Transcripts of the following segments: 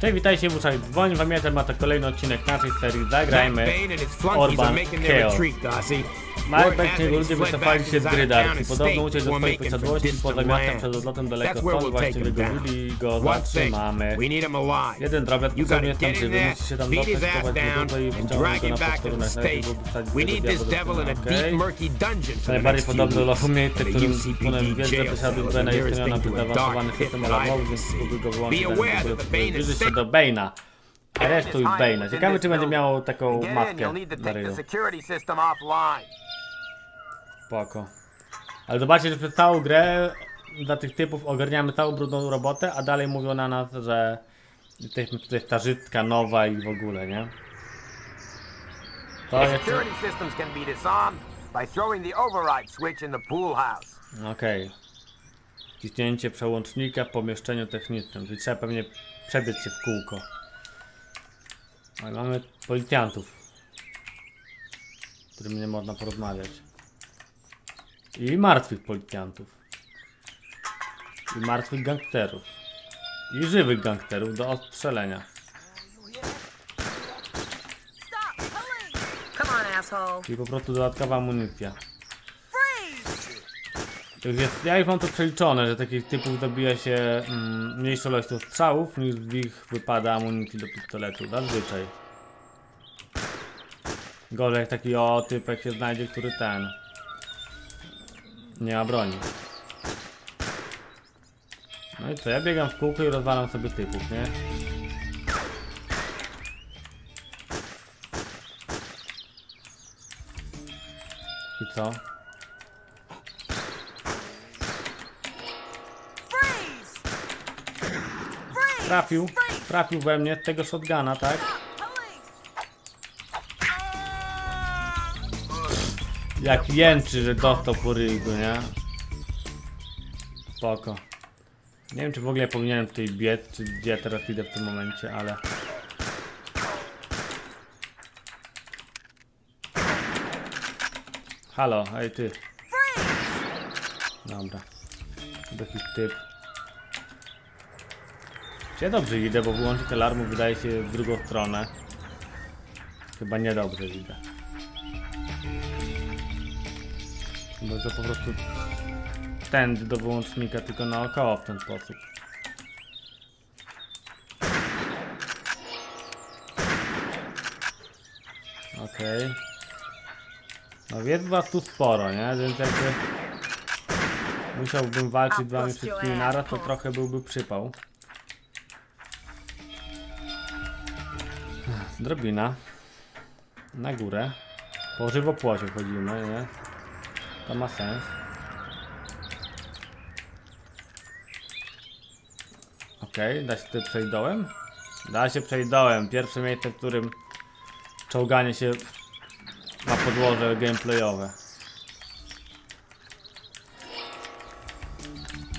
Cześć, witajcie w Uszach Dzwoń, pamiętam, ma to kolejny odcinek naszej serii Zagrajmy. Their Chaos. i it ludzie wycofali się to z gry Zion Dark Town i podobno uciekł do for posiadłości poza miastem przed odlotem daleko stąd, down. wybili i go zatrzymamy. Jeden drobiazg potrzebny jest tam żywy, musi się tam dostać, ass schować down, długo i drag go na posterunek. Go wsadzić We do diabła do Najbardziej podobny do The którym wielce jail posiadł Bena nearest na pit system I alarmowy, więc spróbuj go wyłączyć, sick. do Bane'a. Aresztuj Bane'a. Ciekawe, czy będzie miał taką to na ryju. Spoko. Ale zobaczcie, że przez całą grę dla tych typów ogarniamy całą brudną robotę, a dalej mówią na nas, że jesteśmy tutaj starzystka nowa i w ogóle, nie? To jeszcze... Okej. Ciśnięcie przełącznika w pomieszczeniu technicznym, czyli trzeba pewnie przebiec się w kółko. Ale mamy policjantów, z którymi nie można porozmawiać. I martwych policjantów. I martwych gangsterów. I żywych gangsterów do asshole. Czyli po prostu dodatkowa amunicja. Ja już mam to przeliczone, że takich typów dobija się mm, mniejszą ilością strzałów niż z ich wypada amunicji do pistoletu. Zazwyczaj. Gorzej jak taki o typek się znajdzie, który ten nie ma broni. No i co, ja biegam w kółko i rozwalam sobie typów, nie? I co? Trafił, trafił we mnie tego shotguna, tak? Jak jęczy, że dostał po ryju, nie? Spoko. Nie wiem, czy w ogóle powinienem tutaj biec, czy gdzie teraz idę w tym momencie, ale... Halo, ej ty. Dobra. Taki typ. Czy ja dobrze idę, bo wyłączyć alarmu wydaje się w drugą stronę. Chyba niedobrze idę. Bo to po prostu tędy do wyłącznika, tylko naokoło w ten sposób. Okej. No jest was tu sporo, nie? Więc jakby musiałbym walczyć z wami wszystkimi naraz, to trochę byłby przypał. Drobina. Na górę. Po żywopłocie chodzimy, nie? To ma sens. Okej, da się tutaj przejść dołem? Da się przejść dołem. Pierwsze miejsce, w którym czołganie się ma podłoże gameplayowe.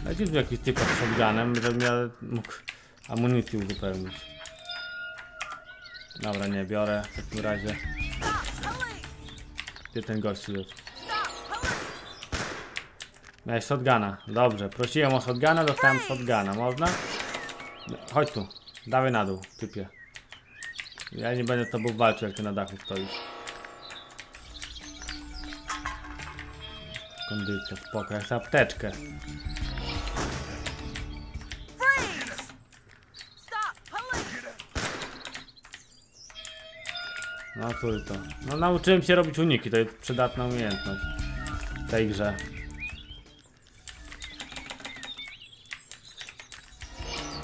Dajcie tu jakiś typ z shotgunem, żebym ja mógł amunicję uzupełnić. Dobra, nie biorę w takim razie. Gdzie ten gościu jest? Miałeś shotguna. Dobrze, prosiłem o shotguna, dostałem shotguna. Można? Chodź tu. Dawaj na dół, typie. Ja nie będę z tobą walczył, jak ty na dachu stoisz. Kondycja, spoko. Chcę apteczkę. No to. No nauczyłem się robić uniki, to jest przydatna umiejętność w tej grze.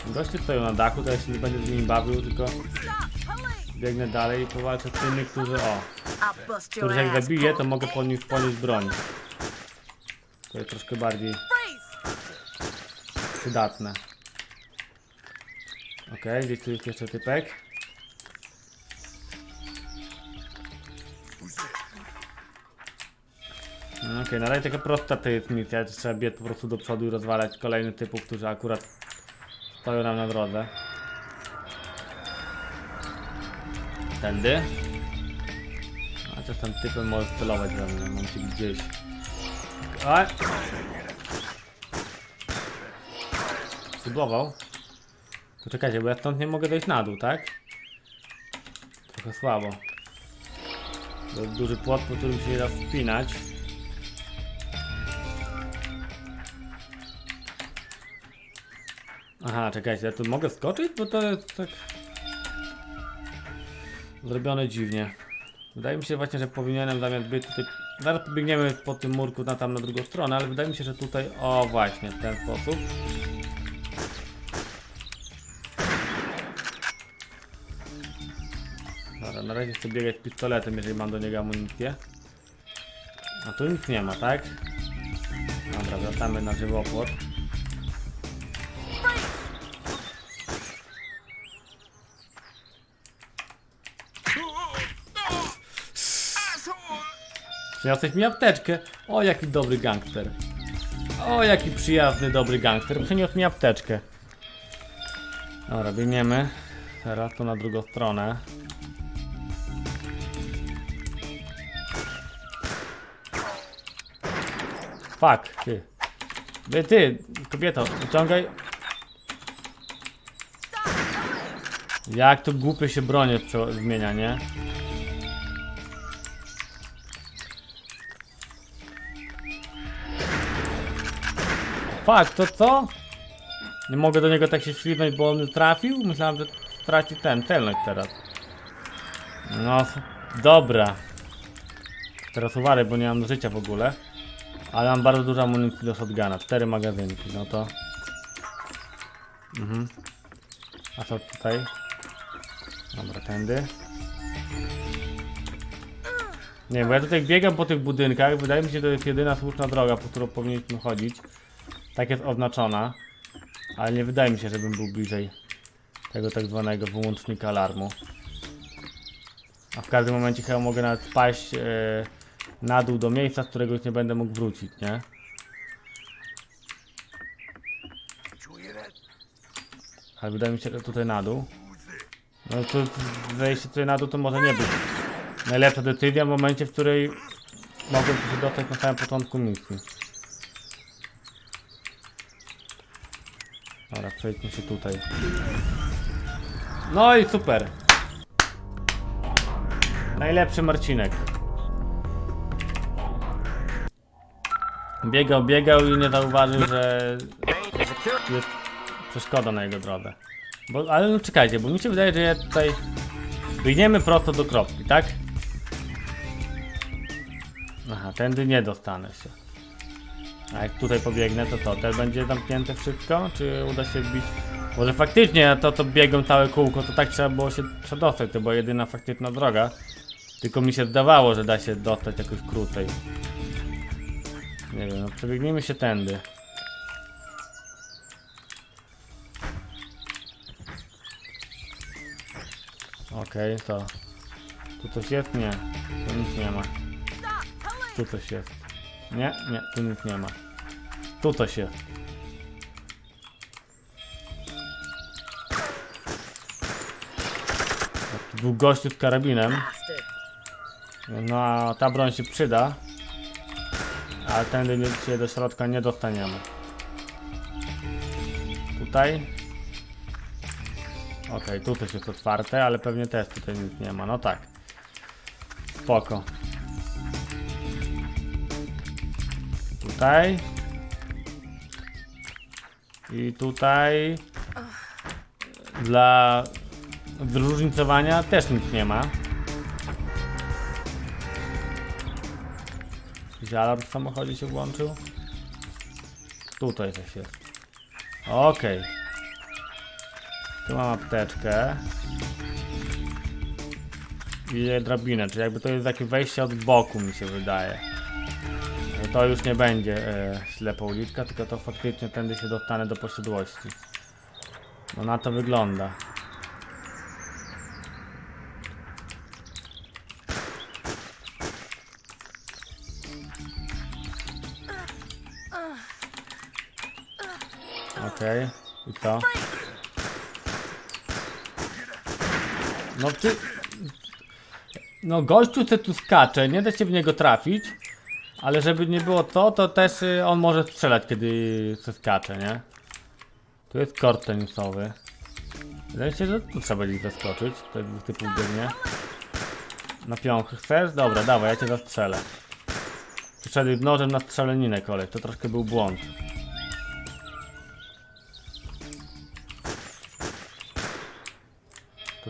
Goście stoją na dachu, to ja się nie będę z nimi bawił, tylko biegnę dalej i powalczę z tymi, którzy o, których jak zabiję, to mogę podnieść, podnieść broń. To jest troszkę bardziej przydatne. Okej, gdzieś tu jest jeszcze typek. No Okej, na razie taka prosta to jest misja, trzeba biec po prostu do przodu i rozwalać kolejnych typów, którzy akurat stoją nam na drodze. Tędy. A co tam typem może celować we mnie, mam cię gdzieś. A! Spróbował. To czekajcie, bo ja stąd nie mogę dojść na dół, tak? Trochę słabo. To jest duży płot, po którym się nie da wspinać. Aha, czekajcie, ja tu mogę skoczyć? Bo to jest tak... Zrobione dziwnie. Wydaje mi się właśnie, że powinienem zamiast być tutaj... Zaraz pobiegniemy po tym murku na tam na drugą stronę, ale wydaje mi się, że tutaj... O właśnie, w ten sposób. Na razie chcę biegać pistoletem, jeżeli mam do niego amunicję. A tu nic nie ma, tak? Dobra, wracamy na żywopłot. Przyniosłeś mi apteczkę. O, jaki dobry gangster. O, jaki przyjazny, dobry gangster. Przyniósł mi apteczkę. Dobra, biegniemy. Teraz tu na drugą stronę. Fuck, ty. Ty, ty, kobieto, wyciągaj. Jak to głupie się bronie zmienia, nie? Fuck, to co? Nie mogę do niego tak się śliznąć, bo on trafił? Myślałem, że straci ten, celność teraz. No, dobra. Teraz uważaj, bo nie mam życia w ogóle. Ale mam bardzo dużo amunicji do shotguna. Cztery magazynki, no to... Mhm. A co tutaj? Dobra, tędy. Nie, bo ja tutaj biegam po tych budynkach. Wydaje mi się, że to jest jedyna słuszna droga, po którą powinniśmy chodzić. Tak jest oznaczona. Ale nie wydaje mi się, żebym był bliżej tego tak zwanego wyłącznika alarmu. A w każdym momencie chyba mogę nawet spaść e, na dół do miejsca, z którego już nie będę mógł wrócić, nie? Ale wydaje mi się, że tutaj na dół. No to wejście tutaj na dół to może nie być najlepsza decyzja w momencie, w której mogłem się dostać na samym początku misji. Dobra, przejdźmy się tutaj. No i super. Najlepszy Marcinek. Biegał, biegał i nie zauważył, że jest przeszkoda na jego drodze. Bo, ale no czekajcie, bo mi się wydaje, że ja tutaj biegniemy prosto do kropki, tak? Aha, tędy nie dostanę się. A jak tutaj pobiegnę, to co? Też będzie zamknięte wszystko? Czy uda się wbić? Może faktycznie to, to biegłem całe kółko, to tak trzeba było się przedostać, to była jedyna faktyczna droga. Tylko mi się zdawało, że da się dostać jakoś krócej. Nie wiem, no przebiegnijmy się tędy. Okej, to... Tu coś jest? Nie. Tu nic nie ma. Tu coś jest. Nie, nie, tu nic nie ma. Tu coś jest. Tu Był gościu z karabinem. No a ta broń się przyda. Ale tędy się do środka nie dostaniemy. Tutaj. Okej, tu coś jest otwarte, ale pewnie też tutaj nic nie ma. No tak. Spoko. Tutaj. I tutaj. Dla zróżnicowania też nic nie ma. Jakiś alarm w samochodzie się włączył? Tutaj coś jest. Okej. Tu mam apteczkę. I drabinę, czyli jakby to jest takie wejście od boku mi się wydaje. To już nie będzie e, ślepa uliczka, tylko to faktycznie tędy się dostanę do posiadłości. No na to wygląda. No ty... No gościu se tu skacze, nie da się w niego trafić. Ale żeby nie było to, to też y, on może strzelać, kiedy se skacze, nie? Tu jest kort tenisowy. Wydaje się, że tu trzeba gdzieś zaskoczyć. To dwóch typów biegnie. Na piąch chcesz? Dobra, dawaj, ja cię zastrzelę. Przyszedł nożem na strzelaninę kolej, to troszkę był błąd.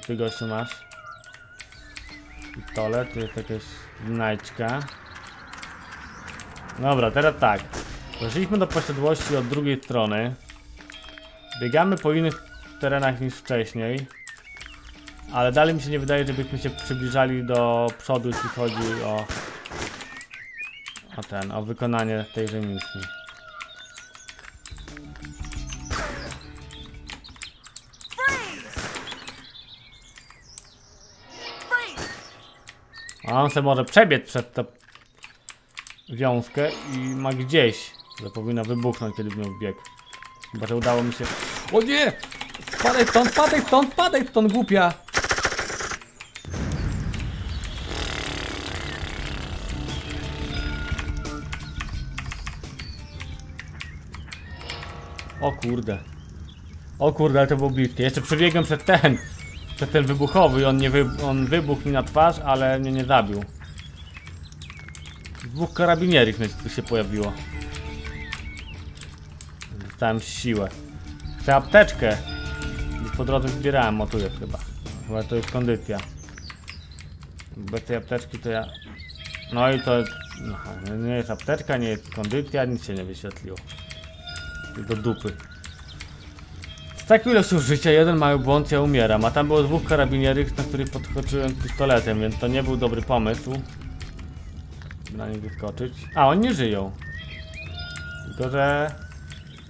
Ty gościu masz. Pistolet, tu jest jakaś znajdźka. Dobra, teraz tak. Weszliśmy do posiadłości od drugiej strony. Biegamy po innych terenach niż wcześniej. Ale dalej mi się nie wydaje, żebyśmy się przybliżali do przodu, jeśli chodzi o, o ten, o wykonanie tejże misji. A on se może przebiec przez tę wiązkę i ma gdzieś, że powinna wybuchnąć, kiedy w nią wbiegł. Chyba, że udało mi się... O nie! Spadaj stąd, spadaj stąd, spadaj stąd, głupia! O kurde. O kurde, ale to był bliskie. Jeszcze przebiegłem przed ten. Przed ten wybuchowy i on nie wy, on wybuchł mi na twarz, ale mnie nie zabił. Dwóch karabinierów tu się pojawiło. Dostałem siłę. Chcę apteczkę. Po drodze zbierałem, o tu jest chyba. Chyba to jest kondycja. Bez tej apteczki to ja... No i to... Aha, nie jest apteczka, nie jest kondycja, nic się nie wyświetliło. Do dupy. Taką ilością życia, jeden mały błąd, ja umieram. A tam było dwóch karabinierów, na których podskoczyłem pistoletem, więc to nie był dobry pomysł. Na nich wyskoczyć. A, oni nie żyją. Tylko, że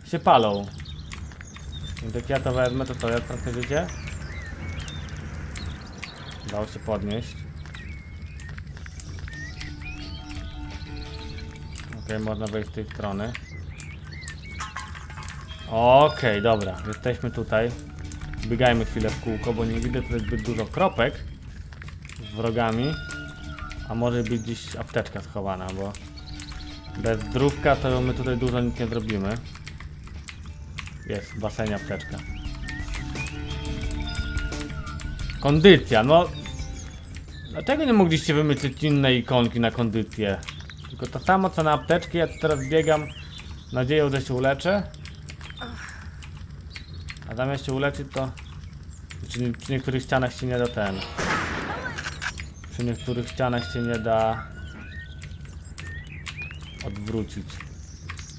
się palą. Więc jak ja to wezmę, to to ja tracę życie. Dało się podnieść. Okej, można wejść z tej strony. Okej, dobra, jesteśmy tutaj. Biegajmy chwilę w kółko, bo nie widzę tutaj zbyt dużo kropek z wrogami. A może być gdzieś apteczka schowana, bo bez zdrówka to my tutaj dużo nic nie zrobimy. Jest w basenie apteczka. Kondycja, no. Dlaczego nie mogliście wymyślić innej ikonki na kondycję? Tylko to samo co na apteczkę, ja tu teraz biegam nadzieją, że się uleczę. A zamiast się uleczyć to... Przy, przy niektórych ścianach się nie da ten... Przy niektórych ścianach się nie da... Odwrócić.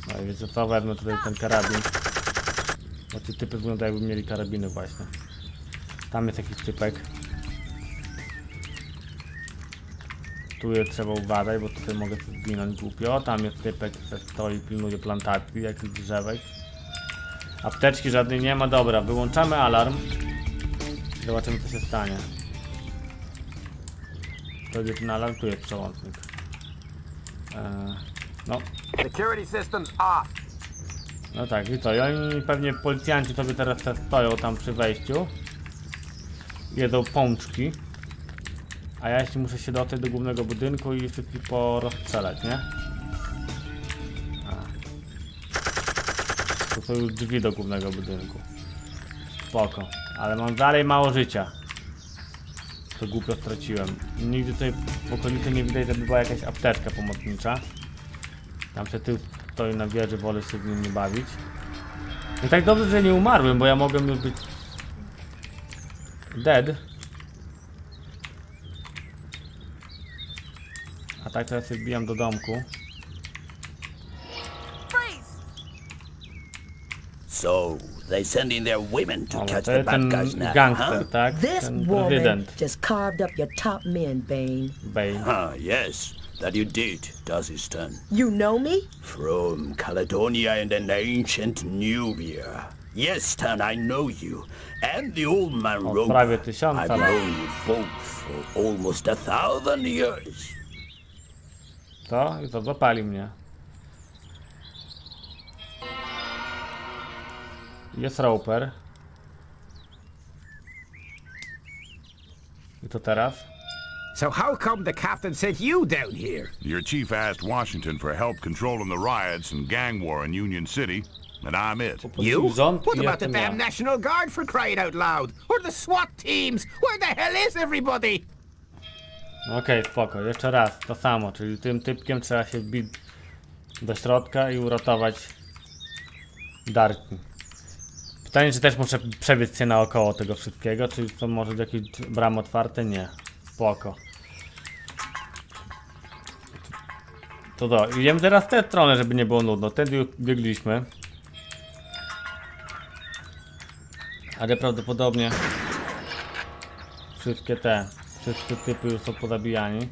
No i wiecie co, wezmę tutaj ten karabin. Bo ci typy wyglądają jakby mieli karabiny właśnie. Tam jest jakiś typek. Tu jest trzeba uważać, bo tutaj mogę zginąć głupio. Tam jest typek, który stoi, pilnuje plantacji, jakichś drzewek. Apteczki żadnej nie ma, dobra, wyłączamy alarm. Zobaczymy co się stanie. To jest ten alarm, tu jest przełącznik. Eee, no, Security systems off. no tak, i co? I oni pewnie policjanci sobie teraz te stoją tam przy wejściu. Jedzą pączki. A ja jeszcze muszę się dostać do głównego budynku i wszystkich porozstrzelać, nie? Tu są już drzwi do głównego budynku. Spoko. Ale mam dalej mało życia. To głupio straciłem. Nigdy tutaj w okolicy nie widać, żeby była jakaś apteczka pomocnicza. Tam się tył stoi na wieży, wolę się w nim nie bawić. I tak dobrze, że nie umarłem, bo ja mogłem już być dead. A tak teraz się wbijam do domku. So, they send in their women to O, catch to the jest bad ten guys now, gangster, huh? tak? This Ten woman prezydent just carved up your top men, Bane. Bane. Ah, yes, that you did, Dazistan. You know me? From Caledonia and an ancient Nubia. Yes, Stan, I know you. And the old man Od Roper. prawie tysiąca I've lat. known you both for almost a thousand years. Co? I co? Zapali mnie. Jest Roper. I to teraz? So how come the captain sent you down here? Your chief asked Washington for help controlling the riots and gang war in Union City. and I'm it. You? What about the damn National Guard for crying out loud? Or the SWAT teams? Where the hell is everybody? Okej, spoko. Jeszcze raz, to samo, czyli tym typkiem trzeba się wbić do środka i uratować Darki. Pytanie, czy też muszę przebiec się naokoło tego wszystkiego, czy są może jakieś bramy otwarte? Nie. Spoko. To do, idziemy teraz w tę stronę, żeby nie było nudno. Tędy biegliśmy. Ale prawdopodobnie wszystkie te, wszystkie typy już są pozabijani.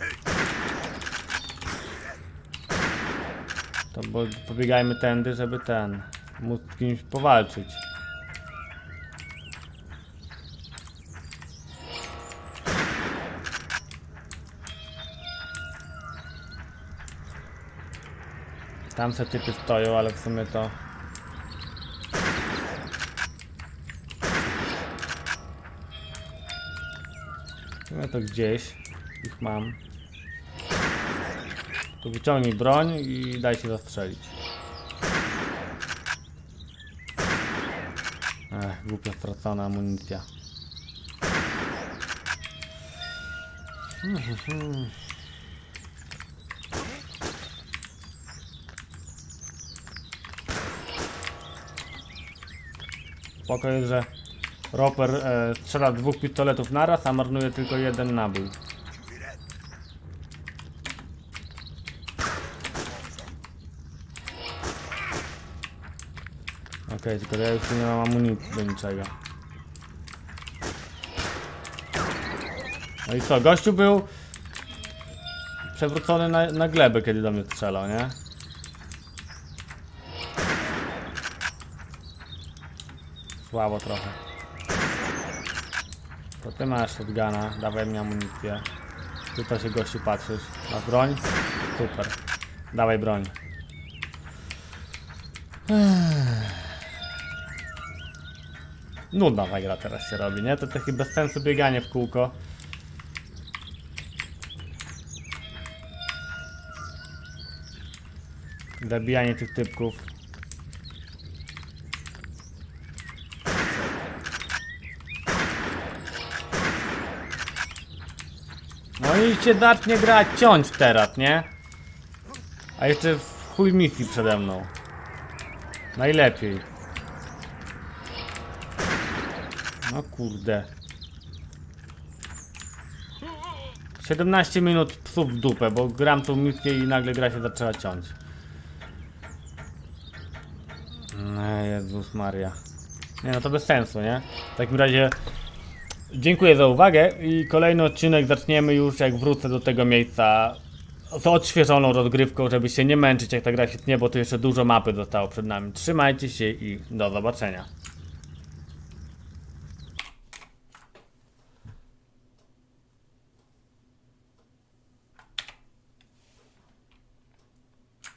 To bo, pobiegajmy tędy, żeby ten, móc z kimś powalczyć. Tam te typy stoją, ale w sumie to... Sumie to gdzieś ich mam. Tu wyciągnij broń i daj się zastrzelić. Ech, głupio stracona amunicja. Spoko jest, że Roper e, strzela dwóch pistoletów naraz, a marnuje tylko jeden nabój. Okej, tylko ja już nie mam amunicji do niczego. No i co, gościu był przewrócony na, na glebę, kiedy do mnie strzelał, nie? Słabo trochę. To ty masz shotguna, dawaj mi amunicję. Ty to się gościu patrzysz. Masz broń? Super. Dawaj broń. Nudna ta gra teraz się robi, nie? To takie bez sensu bieganie w kółko. Zabijanie tych typków. No i zacznie grać ciąć teraz, nie? A jeszcze w chuj misji przede mną. Najlepiej. No kurde. 17 minut psów w dupę, bo gram tą misję i nagle gra się zaczęła ciąć. No Jezus Maria. Nie no to bez sensu, nie? W takim razie dziękuję za uwagę i kolejny odcinek zaczniemy już jak wrócę do tego miejsca z odświeżoną rozgrywką, żeby się nie męczyć jak ta gra się tnie, bo tu jeszcze dużo mapy zostało przed nami. Trzymajcie się i do zobaczenia.